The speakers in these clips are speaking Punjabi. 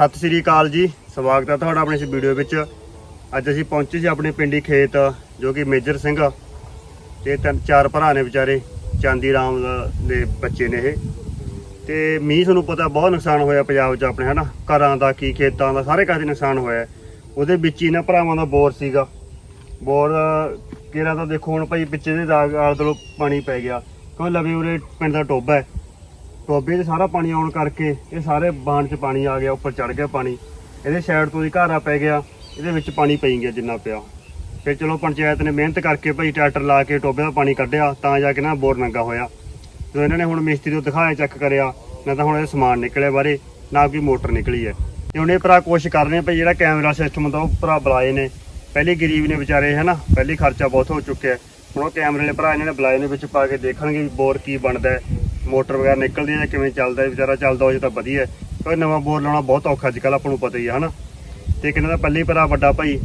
ਸਤਿ ਸ੍ਰੀ ਅਕਾਲ ਜੀ। ਸਵਾਗਤ ਹੈ ਤੁਹਾਡਾ ਆਪਣੀ ਇਸ ਵੀਡੀਓ ਵਿੱਚ। ਅੱਜ ਅਸੀਂ ਪਹੁੰਚੇ ਸੀ ਆਪਣੇ ਪਿੰਡੀ ਖੇਤ, ਜੋ ਕਿ ਮੇਜਰ ਸਿੰਘ ਤੇ ਤਿੰਨ, ਚਾਰ ਭਰਾ ਨੇ ਵਿਚਾਰੇ, ਚਾਂਦੀ ਰਾਮ ਦੇ ਬੱਚੇ ਨੇ ਇਹ। ਤੇ ਮੀਂਹ ਤੁਹਾਨੂੰ ਪਤਾ ਬਹੁਤ ਨੁਕਸਾਨ ਹੋਇਆ ਪੰਜਾਬ 'ਚ ਆਪਣੇ, ਹਨਾ? ਘਰਾਂ ਦਾ ਕੀ, ਖੇਤਾਂ ਦਾ ਸਾਰੇ ਕਾਹਦੇ ਨੁਕਸਾਨ ਹੋਇਆ। ਉਹਦੇ ਵਿੱਚ ਹੀ ਇਹਨਾਂ ਭਰਾਵਾਂ ਦਾ ਬੋਰ ਸੀਗਾ। ਬੋਰ ਕਿਹੜਾ ਤਾਂ ਦੇਖੋ ਹੁਣ ਭਾਈ ਪਿੱਛੇ ਦੇ ਦਾਗ ਆਲੇ ਦੁਆਲੇ ਪਾਣੀ ਪੈ ਗਿਆ। ਕਿਉਂ ਲਵੇ ਉਰੇ ਪਿੰਡ ਦਾ ਟੋਬਾ ਹੈ। ਟੋਬੇ 'ਚ ਸਾਰਾ ਪਾਣੀ ਆਉਣ ਕਰਕੇ ਇਹ ਸਾਰੇ ਬਾਣ 'ਚ ਪਾਣੀ ਆ ਗਿਆ, ਉੱਪਰ ਚੜ ਗਿਆ ਪਾਣੀ। ਇਹਦੇ ਸਾਈਡ ਤੋਂ ਹੀ ਘਾਰਾ ਪੈ ਗਿਆ, ਇਹਦੇ ਵਿੱਚ ਪਾਣੀ ਪਈ ਗਿਆ ਜਿੰਨਾ ਪਿਆ। ਫਿਰ ਚਲੋ ਪੰਚਾਇਤ ਨੇ ਮਿਹਨਤ ਕਰਕੇ ਭਾਈ ਟਰੈਕਟਰ ਲਾ ਕੇ ਟੋਬੇ ਦਾ ਪਾਣੀ ਕੱਢਿਆ, ਤਾਂ ਜਾ ਕੇ ਨਾ ਬੋਰ ਨੰਗਾ ਹੋਇਆ। ਜਦੋਂ ਇਹਨਾਂ ਨੇ ਹੁਣ ਮਿਸਤਰੀ ਨੂੰ ਦਿਖਾਇਆ ਚੈੱਕ ਕਰਿਆ, ਨਾ ਤਾਂ ਹੁਣ ਇਹ ਸਮਾਨ ਨਿਕਲਿਆ ਬਾਰੇ ਨਾ ਕੋਈ ਮੋਟਰ ਨਿਕਲੀ ਹੈ। ਤੇ ਹੁਣ ਇਹ ਭਰਾ ਕੋਸ਼ਿਸ਼ ਕਰ ਰਹੇ ਭਾਈ ਜਿਹੜਾ ਕੈਮਰਾ ਸਿਸਟਮ ਹੁੰਦਾ, ਉਹ ਭਰਾ ਬੁਲਾਏ ਨੇ। ਪਹਿਲੀ ਗਰੀਬ ਨੇ ਵਿਚਾਰੇ, ਹਨਾ, ਪਹਿਲੀ ਖਰਚਾ ਬਹੁਤ ਹੋ ਚੁੱਕਿਆ। ਹੁਣ ਉਹ ਕੈਮਰੇ ਵਾਲੇ ਭਰਾ ਇਹਨਾਂ ਨੇ ਬੁਲਾਏ ਨੇ, ਵਿੱਚ ਪਾ ਕੇ ਦੇਖਣਗੇ ਵੀ ਬੋਰ ਕੀ ਬਣਦਾ ਹੈ। ਮੋਟਰ ਵਗੈਰਾ ਨਿਕਲਦੀ ਹੈ ਕਿਵੇਂ ਚੱਲਦਾ ਹੈ ਵਿਚਾਰਾ ਚੱਲਦਾ ਹੋ ਜੇ ਤਾਂ ਵਧੀਆ ਹੈ। ਕੋਈ ਨਵਾਂ ਬੋਰ ਲਾਉਣਾ ਬਹੁਤ ਔਖਾ ਅੱਜ ਆਪਾਂ ਨੂੰ ਪਤਾ ਹੀ ਹੈ ਹਨਾ? ਤੇ ਕਿਨਾਂ ਦਾ ਪੱਲੀ ਭਰਾ ਵੱਡਾ ਭਾਈ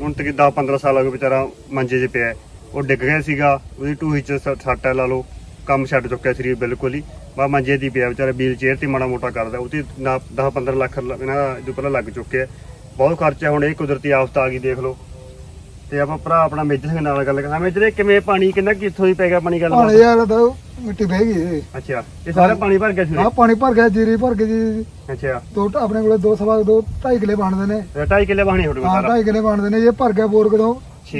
ਹੁਣ ਤੱਕ 10 15 ਸਾਲ ਹੋ ਗਏ ਵਿਚਾਰਾ ਮੰਜੇ 'ਚ ਪਿਆ ਹੈ। ਉਹ ਡਿੱਗ ਗਿਆ ਸੀਗਾ ਉਹਦੀ ਢੂਹੀ 'ਚ ਸ- ਸੱਟ ਹੈ ਲਾ ਲਓ ਕੰਮ ਛੱਡ ਚੁੱਕਿਆ ਸਰੀਰ ਬਿਲਕੁਲ ਹੀ। ਬਾ ਮੰਜੇ ਦੀ ਪਿਆ ਵਿਚਾਰਾ ਵੀਲ ਚੇਅਰ ਤੇ ਮਾੜਾ ਮੋਟਾ ਕਰਦਾ ਉਹਦੀ ਨਾ 10 15 ਲੱਖ ਲ- ਇਹਨਾਂ ਦਾ ਜੋ ਪਹਿਲਾਂ ਲੱਗ ਚੁੱਕਿਆ ਹੈ। ਬਹੁਤ ਖਰਚਾ ਹੁਣ ਇਹ ਕੁਦਰਤੀ ਆਫਤ ਆ ਗਈ ਦੇਖ ਲਓ। ਤੇ ਆਪਾਂ ਭਰਾ ਆਪਣਾ ਮੇਜਰ ਸਿੰਘ ਨਾਲ ਗੱਲ ਕਰਾਂ ਮੇਜਰ ਕਿਵੇਂ ਪਾਣੀ ਕਿੰਨਾ ਕਿੱਥੋਂ ਦੀ ਪੈ ਗਿਆ ਪਾਣੀ ਗੱਲ ਪਾਣੀ ਯਾਰ ਤਾਂ ਮਿੱਟੀ ਬਹਿ ਗਈ। ਅੱਛਾ ਇਹ ਸਾਰਾ ਪਾਣੀ ਭਰ ਗਿਆ ਸੀ ਆਹ ਪਾਣੀ ਭਰ ਗਿਆ ਜੀਰੀ ਭਰ ਗਈ ਜੀ ਅੱਛਾ। ਦੋ ਆਪਣੇ ਕੋਲੇ ਦੋ ਸਵਾ ਦੋ ਢਾਈ ਕਿਲੇ ਬਣਦੇ ਨੇ। ਤੇ ਢਾਈ ਕਿੱਲੇ ਪਾਣੀ ਤੁਹਾਡੇ ਕੋਲ ਹਾਂ ਸਾਰਾ? ਢਾਈ ਕਿਲੇ ਬਣਦੇ ਨੇ ਇਹ ਭਰ ਗਿਆ ਬੋਰ ਕਦੋਂ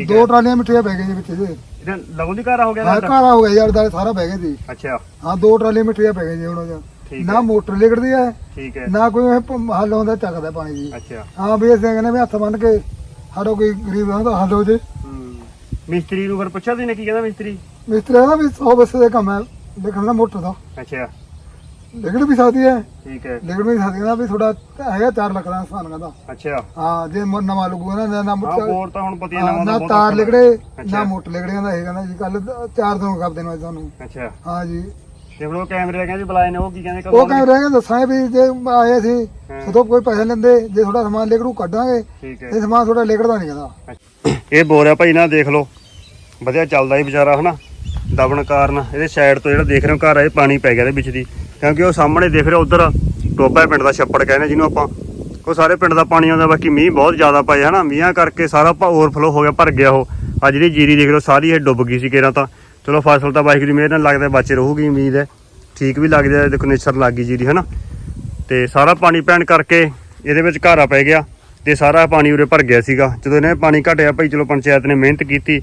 ਦੋ ਟਰਾਲੀਆਂ ਮਿੱਠੀਆਂ ਪੈ ਗਈਆਂ ਵਿੱਚ ਇਹਦੇ ਇਹਦਾ ਲਗੂ ਦੀ ਘਰ ਹੋ ਗਿਆ ਹਾਂ? ਕਾਲਾ ਹੋ ਗਿਆ ਯਾਰ ਦਾ ਸਾਰਾ ਬਹਿ ਗਿਆ ਜੀ। ਅੱਛਾ। ਹਾਂ ਦੋ ਟਰਾਲੀਆਂ ਮਿੱਠੀਆਂ ਪੈ ਗਈਆਂ ਜੀ ਹੁਣ। ਠੀਕ ਨਾ ਮੋਟਰ ਲਿਗੜਦੀ ਹੈ ਠੀਕ ਹੈ। ਨਾ ਕੋਈ ਹੱਲ ਹੁੰਦਾ ਚੱਕਦਾ ਪਾਣੀ ਜੀ। ਅੱਛਾ। ਹਾਂ ਵੀ ਅਸੀਂ ਕਹਿੰਦੇ ਵੀ ਹੱਥ ਬੰਨ ਕੇ ਸਾਡਾ ਕੋਈ ਗਰੀਬ ਹੁੰਦਾ ਹੱਲ ਹੋ ਜੇ। ਮਿਸਤਰੀ ਨੂੰ ਫਿਰ ਪੁੱਛਿਆ ਸੀ ਨੇ ਕੀ ਕਹਿੰਦਾ ਮਿਸਤਰੀ? ਮਿਸਤਰੀ ਕਹਿੰਦਾ ਵੀ 100 ਬੱਸੇ ਦੇ ਕੰਮ ਹੈ ਦੇਖਣ ਦਾ ਮੋਟਰ ਦਾ। ਅੱਛਾ। ਲਿਗੜ ਵੀ ਸਕਦੀ ਹੈ ਠੀਕ ਹੈ। ਲਿਗੜ ਵੀ ਸਕਦੀ ਕਹਿੰਦਾ ਵੀ ਥੋੜਾ ਹੈਗਾ 4 ਲੱਖ ਦਾ ਨੁਕਸਾਨ ਕਹਿੰਦਾ। ਅੱਛਾ। ਹਾਂ ਜੇ ਮ- ਨਵਾਂ ਲੱਗੂਗਾ ਨਾ ਨਾ- ਨਾ ਹਾਂ ਮੋਟਰ ਬੋਰ ਤਾਂ ਹੁਣ ਪਤੀ ਹਾਂ, ਨਵਾਂ ਦਾ ਨਾ ਬਹੁਤ ਤਾਰ ਔਖਾ ਅੱਛਾ। ਨਾ ਮੋਟਰ ਲਿਗੜੇ ਕਹਿੰਦਾ ਇਹ ਕਹਿੰਦਾ ਜੀ ਕੱਲ ਚਾਰ ਦਿਨ ਕਰ ਦੇਣਾ ਤੁਹਾਨੂੰ ਅੱਛਾ। ਹਾਂ ਜੀ। ਤੇ ਉਹ ਕੈਮਰੇ ਕਹਿੰਦੇ ਬੁਲਾਏ ਨੇ ਉਹ ਕੀ ਕਹਿੰਦੇ ਉਹ ਕਹਿੰਦੇ ਰਹੇ ਦੱਸਾਂ ਵੀ ਜੇ ਆਏ ਸੀ ਹਾਂ। ਸਦੋਂ ਕੋਈ ਪੈਸੇ ਲੈਂਦੇ ਜੇ ਥੋੜਾ ਸਮਾਨ ਲਿਗੜੂ ਕੱਢਾਂਗੇ। ਠੀਕ ਹੈ। ਇਹ ਸਮਾਨ ਥੋੜਾ ਲਿਗੜਦਾ ਨਹੀਂ ਕਹਿੰਦਾ। ਇਹ ਬੋਰ ਆ ਭਾਈ ਨਾ ਦੇਖ ਲਓ। ਵਧੀਆ ਚੱਲਦਾ ਹੀ ਵਿਚਾਰਾ ਹਨਾ? ਦਬਣ ਕਾਰਨ ਇਹਦੇ ਸਾਈਡ ਤੋਂ ਜਿਹੜਾ ਦੇਖ ਰਹੇ ਹੋ ਘਰ ਆ, ਇਹ ਪਾਣੀ ਪੈ ਗਿਆ ਇਹਦੇ ਵਿੱਚ ਦੀ। ਕਿਉਂਕਿ ਉਹ ਸਾਹਮਣੇ ਦੇਖ ਰਹੇ ਹੋ ਉਧਰ ਟੋਬਾ ਪਿੰਡ ਦਾ ਛੱਪੜ ਕਹਿੰਦੇ ਜਿਹਨੂੰ ਆਪਾਂ। ਉਹ ਸਾਰੇ ਪਿੰਡ ਦਾ ਪਾਣੀ ਆਉਂਦਾ, ਬਾਕੀ ਮੀਂਹ ਬਹੁਤ ਜ਼ਿਆਦਾ ਪਏ ਹਨਾ। ਮੀਂਹਾਂ ਕਰਕੇ ਸਾਰਾ ਓਵਰਫਲੋ ਹੋ ਗਿਆ, ਭਰ ਗਿਆ ਉਹ। ਆ ਜਿਹੜੀ ਜੀਰੀ ਦੇਖ ਲਓ, ਸਾਰੀ ਇਹ ਡੁੱਬ ਗਈ ਸੀ ਕਿਰਾਂ ਤਾਂ। ਚਲੋ ਫਸਲ ਤਾਂ ਬਾਈਕ ਦੀ ਮਿਹਰ ਨਾਲ ਲੱਗਦਾ, ਬਚ ਰਹੂਗੀ ਉਮੀਦ ਹੈ। ਠੀਕ ਵੀ ਲੱਗ ਦੇਖੋ ਨਿਸਰ ਲੱਗ ਗਈ ਜੀਰੀ, ਹਨਾ। ਤੇ ਸਾਰਾ ਪਾਣੀ ਪੈਣ ਕਰਕੇ ਇਹਦੇ ਵਿੱਚ ਘਾਰਾ ਪੈ ਗਿਆ ਤੇ ਸਾਰਾ ਪਾਣੀ ਉਰੇ ਭਰ ਗਿਆ ਸੀਗਾ। ਜਦੋਂ ਇਹਨੇ ਪਾਣੀ ਘਟਿਆ, ਭਾਈ ਚਲੋ ਪੰਚਾਇਤ ਨੇ ਮਿਹਨਤ ਕੀਤੀ।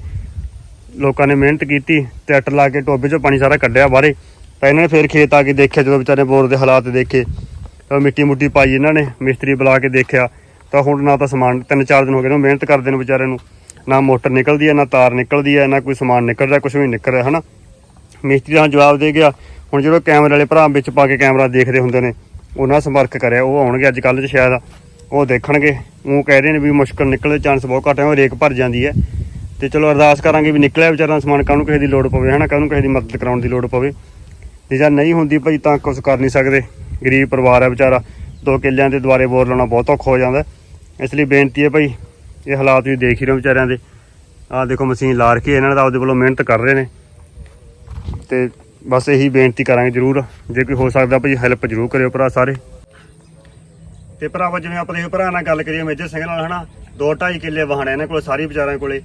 ਲੋਕਾਂ ਨੇ ਮਿਹਨਤ ਕੀਤੀ ਟਰੈਕਟਰ ਲਾ ਕੇ ਟੋਬੇ 'ਚੋਂ ਪਾਣੀ ਸਾਰਾ ਕੱਢਿਆ ਬਾਹਰੇ। ਤਾਂ ਇਹਨਾਂ ਨੇ ਫੇਰ ਖੇਤ ਆ ਕੇ ਦੇਖਿਆ, ਜਦੋਂ ਵਿਚਾਰੇ ਬੋਰ ਦੇ ਹਾਲਾਤ ਦੇਖੇ, ਤਾਂ ਮਿੱਟੀ ਮੁੱਟੀ ਪਾਈ ਇਹਨਾਂ ਨੇ, ਮਿਸਤਰੀ ਬੁਲਾ ਕੇ ਦੇਖਿਆ। ਤਾਂ ਹੁਣ ਨਾ ਤਾਂ ਸਮਾਨ, ਤਿੰਨ ਚਾਰ ਦਿਨ ਹੋ ਗਏ ਨੇ ਮਿਹਨਤ ਕਰਦੇ ਨੇ ਵਿਚਾਰੇ ਨੂੰ। ਨਾ ਮੋਟਰ ਨਿਕਲਦੀ ਹੈ, ਨਾ ਤਾਰ ਨਿਕਲਦੀ ਹੈ, ਨਾ ਕੋਈ ਸਮਾਨ ਨਿਕਲ ਰਿਹਾ ਕੁਝ ਵੀ ਨਿਕਲ ਰਿਹਾ, ਹਨਾ? ਮਿਸਤਰੀ ਦਾ ਜਵਾਬ ਦੇ ਗਿਆ, ਹੁਣ ਜਦੋਂ ਕੈਮਰੇ ਵਾਲੇ ਭਰਾ ਵਿੱਚ ਪਾ ਕੇ ਕੈਮਰਾ ਦੇਖਦੇ ਹੁੰਦੇ ਨੇ, ਉਹਨਾਂ ਨਾਲ ਸੰਪਰਕ ਕਰਿਆ, ਉਹ ਆਉਣਗੇ ਅੱਜ ਕੱਲ੍ਹ 'ਚ ਸ਼ਾਇਦ, ਉਹ ਦੇਖਣਗੇ। ਉਹ ਕਹਿ ਰਹੇ ਨੇ ਵੀ ਮੁਸ਼ਕਲ ਨਿਕਲਦੇ ਚਾਂਸ ਬਹੁਤ ਘੱਟ ਹੈ, ਉਹ ਰੇਕ ਭਰ ਜਾਂਦੀ ਹੈ। ਤੇ ਚਲੋ ਅਰਦਾਸ ਕਰਾਂਗੇ ਵੀ ਨਿਕਲਿਆ ਵਿਚਾਰਾ ਸਮਾਨ ਕਾਹਨੂੰ ਕਿਸੇ ਦੀ ਲੋੜ ਪਵੇ ਹਨਾ? ਕਾਹਨੂੰ ਕਿਸੇ ਦੀ ਮਦਦ ਕਰਾਉਣ ਦੀ ਲੋੜ ਪਵੇ। ਜੇ ਜਾਂ ਨਹੀਂ ਹੁੰਦੀ ਭਾਈ ਤਾਂ ਕੁਝ ਕਰ ਨਹੀਂ ਸਕਦੇ। ਗਰੀਬ ਪਰਿਵਾਰ ਹੈ ਵਿਚਾਰਾ ਦੋ ਕਿੱਲਿਆਂ ਦੇ ਦੁਆਰੇ ਬੋਰ ਲਾਉਣਾ ਬਹੁਤ ਔਖਾ ਹੋ ਜਾਂਦਾ। ਇਸ ਲਈ ਬੇਨਤੀ ਹੈ ਭਾਈ ਇਹ ਹਾਲਾਤ ਵੀ ਦੇਖ ਹੀ ਰਹੇ ਹੋ ਵਿਚਾਰਿਆਂ ਦੇ। ਆਹ ਦੇਖੋ ਮਸ਼ੀਨ ਲਾ ਰੱਖੀ ਹੈ, ਇਹਨਾਂ ਦਾ ਆਪਦੇ ਵੱਲੋਂ ਮਿਹਨਤ ਕਰ ਰਹੇ ਨੇ। ਤੇ ਬਸ ਇਹੀ ਬੇਨਤੀ ਕਰਾਂਗੇ ਜਰੂਰ। ਜੇ ਕੋਈ ਹੋ ਸਕਦਾ ਭਾਈ ਹੈਲਪ ਜਰੂਰ ਕਰਿਓ ਭਰਾ ਸਾਰੇ। ਤੇ ਭਰਾਵਾ ਜਿਵੇਂ ਆਪਣੇ ਭਰਾ ਨਾਲ ਗੱਲ ਕਰੀਏ ਮੇਜਰ ਸਿੰਘ ਨਾਲ ਹਨਾ? 2.5 ਕਿੱਲੇ ਵਾਹਣ ਇਹਨਾਂ ਕੋਲ ਸਾਰੀ ਵਿਚਾਰਿਆਂ ਕੋਲੇ।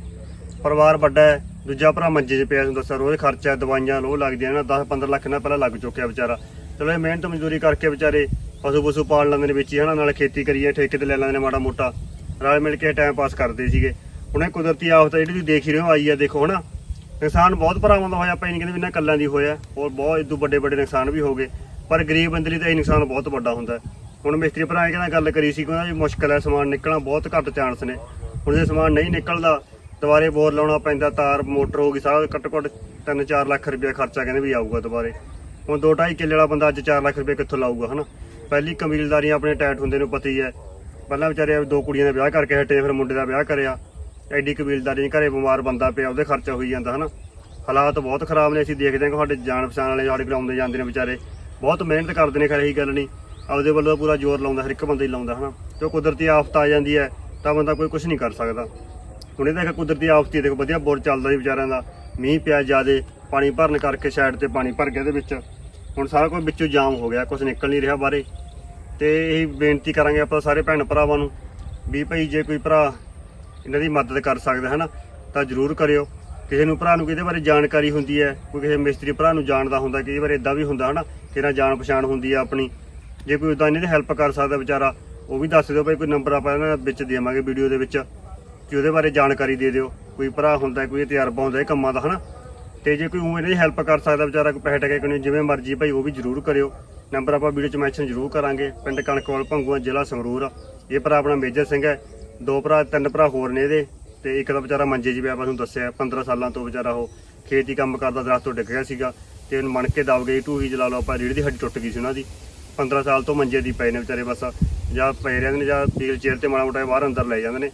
ਪਰਿਵਾਰ ਵੱਡਾ ਹੈ, ਦੂਜਾ ਭਰਾ ਮੰਜੇ 'ਚ ਪਿਆ ਤੁਹਾਨੂੰ ਦੱਸਿਆ ਰੋਜ਼ ਖਰਚਾ, ਦਵਾਈਆਂ ਲੋ ਲੱਗਦੀਆਂ ਨਾ 10-15 ਲੱਖ ਨਾਲ ਪਹਿਲਾਂ ਲੱਗ ਚੁੱਕਿਆ ਵਿਚਾਰਾ। ਚਲੋ ਇਹ ਮਿਹਨਤ ਮਜ਼ਦੂਰੀ ਕਰਕੇ ਵਿਚਾਰੇ ਪਸ਼ੂ ਪਸ਼ੂ ਪਾਲ ਲੈਂਦੇ ਨੇ ਵਿੱਚ ਹੀ, ਹਨਾ, ਨਾਲ ਖੇਤੀ ਕਰੀਏ ਠੇਕੇ ਤੇ ਲੈ ਲੈਂਦੇ ਨੇ ਮਾੜਾ ਮੋਟਾ। ਰਲ ਮਿਲ ਕੇ ਟਾਈਮ ਪਾਸ ਕਰਦੇ ਸੀਗੇ। ਹੁਣ ਇਹ ਕੁਦਰਤੀ ਆਫਤ ਜਿਹੜੀ ਤੁਸੀਂ ਦੇਖ ਹੀ ਰਹੇ ਹੋ, ਆਈ ਆ, ਦੇਖੋ, ਹਨਾ। ਨੁਕਸਾਨ ਬਹੁਤ ਭਰਾਵਾਂ ਦਾ ਹੋਇਆ, ਆਪਾਂ ਇਹ ਨਹੀਂ ਕਹਿੰਦੇ ਵੀ ਇਹਨਾਂ ਕੱਲਾਂ ਦੀ ਹੋਇਆ। ਹੋਰ ਬਹੁਤ ਇਦੋਂ ਵੱਡੇ ਵੱਡੇ ਨੁਕਸਾਨ ਵੀ ਹੋ ਗਏ। ਪਰ ਗਰੀਬ ਬੰਦੇ ਲਈ ਤਾਂ ਇਹ ਨੁਕਸਾਨ ਬਹੁਤ ਵੱਡਾ ਹੁੰਦਾ। ਹੁਣ ਮਿਸਤਰੀ ਭਰਾ ਇਹ ਕਹਿੰਦਾ, ਗੱਲ ਕਰੀ ਸੀ ਕਹਿੰਦਾ ਜੀ ਮੁਸ਼ਕਲ ਹੈ, ਸਮਾਨ ਨਿਕਲਣਾ, ਬਹੁਤ ਘੱਟ ਚਾਂਸ ਨੇ। ਹੁਣ ਜੇ ਸਮਾਨ ਨਹੀਂ ਨਿਕਲਦਾ ਦੁਬਾਰੇ ਬੋਰ ਲਾਉਣਾ ਪੈਂਦਾ, ਤਾਰ, ਮੋਟਰ ਹੋ ਗਈ, ਸਾਰਾ ਘੱਟੋ ਘੱਟ 3-4 ਲੱਖ ਰੁਪਏ ਖਰਚਾ ਕਹਿੰਦੇ ਵੀ ਆਊਗਾ ਦੁਬਾਰੇ। ਹੁਣ 2.5 ਕਿੱਲੇ ਵਾਲਾ ਬੰਦਾ ਅੱਜ 4 ਲੱਖ ਰੁਪਏ ਕਿੱਥੋਂ ਲਾਊਗਾ, ਹਨਾ? ਪਹਿਲੀ ਕਬੀਲਦਾਰੀਆਂ ਆਪਣੇ ਟੈਟ ਹੁੰਦੇ ਨੂੰ ਪਤਾ ਹੀ ਹੈ। ਪਹਿਲਾਂ ਵਿਚਾਰੇ ਦੋ ਕੁੜੀਆਂ ਦਾ ਵਿਆਹ ਕਰਕੇ ਹਟੇ, ਫਿਰ ਮੁੰਡੇ ਦਾ ਵਿਆਹ ਕਰਿਆ। ਐਡੀ ਕਬੀਲਦਾਰੀ ਘਰੇ ਬਿਮਾਰ ਬੰਦਾ ਪਿਆ, ਉਹਦੇ ਖਰਚਾ ਹੋਈ ਜਾਂਦਾ, ਹਨਾ? ਹਾਲਾਤ ਬਹੁਤ ਖਰਾਬ ਨੇ, ਅਸੀਂ ਦੇਖਦੇ ਹਾਂ ਕਿ ਸਾਡੇ ਜਾਣ ਪਛਾਣ ਵਾਲੇ ਸਾਡੇ ਕੋਲ ਆਉਂਦੇ ਜਾਂਦੇ ਨੇ ਵਿਚਾਰੇ। ਬਹੁਤ ਮਿਹਨਤ ਕਰਦੇ ਨੇ, ਖੈਰ, ਇਹੀ ਗੱਲ ਨਹੀਂ। ਆਪਦੇ ਵੱਲੋਂ ਪੂਰਾ ਜ਼ੋਰ ਲਾਉਂਦਾ, ਹਰ ਇੱਕ ਬੰਦਾ ਹੀ ਲਾਉਂਦਾ, ਹਨਾ? ਤੇ ਉਹ ਕੁਦਰਤੀ ਆਫਤ ਆ ਜਾਂਦੀ ਹੈ, ਤਾਂ ਬੰਦਾ ਕੋਈ ਕੁਝ ਨਹੀਂ ਕਰ ਸਕਦਾ। ਹੁਣੇ ਇਹ ਦੇਖ ਕੁਦਰਤੀ ਆਫਤ ਹੀ ਦੇਖੋ ਵਧੀਆ ਬੋਰ ਚੱਲਦਾ ਸੀ ਵਿਚਾਰਿਆਂ ਦਾ। ਮੀਂਹ ਪਿਆ ਜਿਆਦੇ, ਪਾਣੀ ਭਰਨ ਕਰਕੇ ਸਾਈਡ ਤੇ ਪਾਣੀ ਭਰ ਗਿਆ ਇਹਦੇ ਵਿੱਚ। ਹੁਣ ਸਾਰਾ ਕੁਝ ਵਿੱਚੋਂ ਜਾਮ ਹੋ ਗਿਆ, ਕੁਝ ਨਿਕਲ ਨਹੀਂ ਰਿਹਾ ਬਾਹਰੇ। ਤੇ ਇਹੀ ਬੇਨਤੀ ਕਰਾਂਗੇ ਆਪਾਂ ਸਾਰੇ ਭੈਣ ਭਰਾਵਾਂ ਨੂੰ ਵੀ ਭਾਈ ਜੇ ਕੋਈ ਭਰਾ ਇਹਨਾਂ ਦੀ ਮਦਦ ਕਰ ਸਕਦਾ ਹੈ ਨਾ ਤਾਂ ਜਰੂਰ ਕਰਿਓ। ਕਿਸੇ ਨੂੰ ਭਰਾ ਨੂੰ ਕਿਹਦੇ ਬਾਰੇ ਜਾਣਕਾਰੀ ਹੁੰਦੀ ਹੈ, ਕੋਈ ਕਿਸੇ ਮਿਸਤਰੀ ਭਰਾ ਨੂੰ ਜਾਣਦਾ ਹੁੰਦਾ ਕਿ ਕਈ ਬਾਰੇ ਇਦਾਂ ਵੀ ਹੁੰਦਾ, ਹਨਾ ਕਿ ਨਾ ਜਾਣ ਪਛਾਣ ਹੁੰਦੀ ਹੈ ਆਪਣੀ। ਜੇ ਕੋਈ ਉਦਾਂ ਇਹਨਾਂ ਦੀ ਹੈਲਪ ਕਰ ਸਕਦਾ ਵਿਚਾਰਾ, ਉਹ ਵੀ ਦੱਸ ਦਿਓ ਭਾਈ, ਕੋਈ ਨੰਬਰ ਆਪਾਂ ਇਹਨਾਂ ਵਿੱਚ ਦੇਵਾਂਗੇ ਵੀਡੀਓ ਦੇ ਵਿੱਚ। ਕਿ ਉਹਦੇ ਬਾਰੇ ਜਾਣਕਾਰੀ ਦੇ ਦਿਓ। ਕੋਈ ਭਰਾ ਹੁੰਦਾ, ਕੋਈ ਤਜਰਬਾ ਹੁੰਦਾ ਇਹ ਕੰਮਾਂ ਦਾ, ਹਨਾ? ਤੇ ਜੇ ਕੋਈ ਉਹ ਇਹਨਾਂ ਦੀ ਹੈਲਪ ਕਰ ਸਕਦਾ ਵਿਚਾਰਾ, ਕੋਈ ਪੈਸੇ ਟਕੇ ਕੋਈ ਜਿਵੇਂ ਮਰਜ਼ੀ ਭਾਈ, ਉਹ ਵੀ ਜਰੂਰ ਕਰਿਓ। ਨੰਬਰ ਆਪਾਂ ਵੀਡੀਓ ਚ ਮੈਂਸ਼ਨ ਜਰੂਰ ਕਰਾਂਗੇ। ਪਿੰਡ ਕਣਕਵਾਲ ਭੰਗੂਆ ਜ਼ਿਲ੍ਹਾ ਸੰਗਰੂਰ। ਇਹ ਭਰਾ ਆਪਣਾ ਮੇਜਰ ਸਿੰਘ ਹੈ। ਦੋ ਭਰਾ, ਤਿੰਨ ਭਰਾ ਹੋਰ ਨੇ ਇਹਦੇ। ਤੇ ਇੱਕ ਦਾ ਵਿਚਾਰਾ ਮੰਜੇ ਜੀ ਪਿਆ, ਆਪਾਂ ਤੁਹਾਨੂੰ ਦੱਸਿਆ 15 ਸਾਲਾਂ ਤੋਂ ਵਿਚਾਰਾ ਉਹ ਖੇਤੀ ਕੰਮ ਕਰਦਾ, ਦਰਖਤ ਤੋਂ ਡਿੱਗ ਗਿਆ ਸੀਗਾ। ਤੇ ਉਹਨੂੰ ਮਣ ਕੇ ਦਬ ਗਈ, ਢੂਹੀ ਜਲਾ ਲਓ, ਆਪਾਂ ਰੀੜ ਦੀ ਹੱਡੀ ਟੁੱਟ ਗਈ ਸੀ ਉਹਨਾਂ ਦੀ। 15 ਸਾਲ ਤੋਂ ਮੰਜੇ ਦੀ ਪਏ ਨੇ ਵਿਚਾਰੇ ਬਸ। ਜਾਂ ਪਏ ਰਹਿੰਦੇ ਨੇ ਜਾਂ ਵੀਲ ਚੇਅਰ ਤੇ ਮਾੜਾ ਮੋਟਾ ਬਾਹਰ ਅੰਦਰ ਲੈ ਜਾਂਦੇ ਨੇ।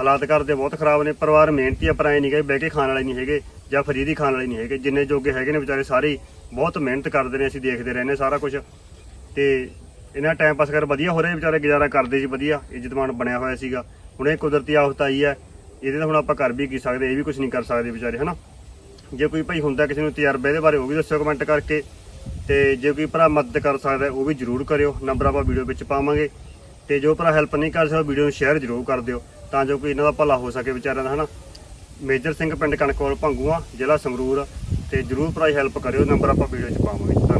ਹਾਲਾਤ ਘਰ ਦੇ ਬਹੁਤ ਖਰਾਬ ਨੇ, ਪਰਿਵਾਰ ਮਿਹਨਤੀ ਆ, ਪਰ ਐ ਨਹੀਂ ਗਏ ਬਹਿ ਕੇ ਖਾਣ ਵਾਲੇ ਨਹੀਂ ਹੈਗੇ ਜਾਂ ਫਰੀ ਖਾਣ ਵਾਲੇ ਨਹੀਂ ਹੈਗੇ। ਜਿੰਨੇ ਜੋਗੇ ਹੈਗੇ ਨੇ ਵਿਚਾਰੇ ਸਾਰੇ ਹੀ ਬਹੁਤ ਮਿਹਨਤ ਕਰਦੇ ਨੇ, ਅਸੀਂ ਦੇਖਦੇ ਰਹਿੰਦੇ ਸਾਰਾ ਕੁਝ ਤੇ ਇਹਨਾਂ ਟਾਈਮ ਪਾਸ ਕਰ ਵਧੀਆ ਹੋ ਰਿਹਾ ਵਿਚਾਰੇ, ਗੁਜ਼ਾਰਾ ਕਰਦੇ ਸੀ ਵਧੀਆ ਇੱਜ਼ਤਮਾਨ ਬਣਿਆ ਹੋਇਆ ਸੀਗਾ। ਹੁਣ ਇਹ ਕੁਦਰਤੀ ਆਫਤ ਆਈ ਹੈ, ਇਹਦੇ ਤਾਂ ਹੁਣ ਆਪਾਂ ਕਰ ਵੀ ਕੀ ਸਕਦੇ, ਇਹ ਵੀ ਕੁਝ ਨਹੀਂ ਕਰ ਸਕਦੇ ਵਿਚਾਰੇ, ਹਨਾ? ਜੇ ਕੋਈ ਭਾਈ ਹੁੰਦਾ ਕਿਸੇ ਨੂੰ ਤਜਰਬਾ ਇਹਦੇ ਬਾਰੇ, ਉਹ ਵੀ ਦੱਸਿਓ ਕਮੈਂਟ ਕਰਕੇ। ਤੇ ਜੇ ਕੋਈ ਭਰਾ ਮਦਦ ਕਰ ਸਕਦਾ, ਉਹ ਵੀ ਜਰੂਰ ਕਰਿਓ। ਨੰਬਰ ਆਪਾਂ ਵੀਡੀਓ ਵਿੱਚ ਪਾਵਾਂਗੇ। ਤੇ ਜੋ ਭਰਾ ਹੈਲਪ ਨਹੀਂ ਕਰ ਸਕਦਾ ਵੀਡੀਓ ਨੂੰ ਸ਼ੇਅਰ ਜਰੂਰ ਕਰ ਦਿਓ। ਤਾਂ ਜੋ ਕਿ ਇਹਨਾਂ ਦਾ ਭਲਾ ਹੋ ਸਕੇ ਵਿਚਾਰਿਆਂ ਦਾ, ਹਨਾ? ਮੇਜਰ ਸਿੰਘ ਪਿੰਡ ਕਣਕਵਾਲ ਭੰਗੂਆ, ਜ਼ਿਲ੍ਹਾ ਸੰਗਰੂਰ, ਤੇ ਜਰੂਰ ਭਰਾ ਹੈਲਪ ਕਰਿਓ, ਨੰਬਰ ਆਪਾਂ ਵੀਡੀਓ 'ਚ ਪਾਵਾਂਗੇ।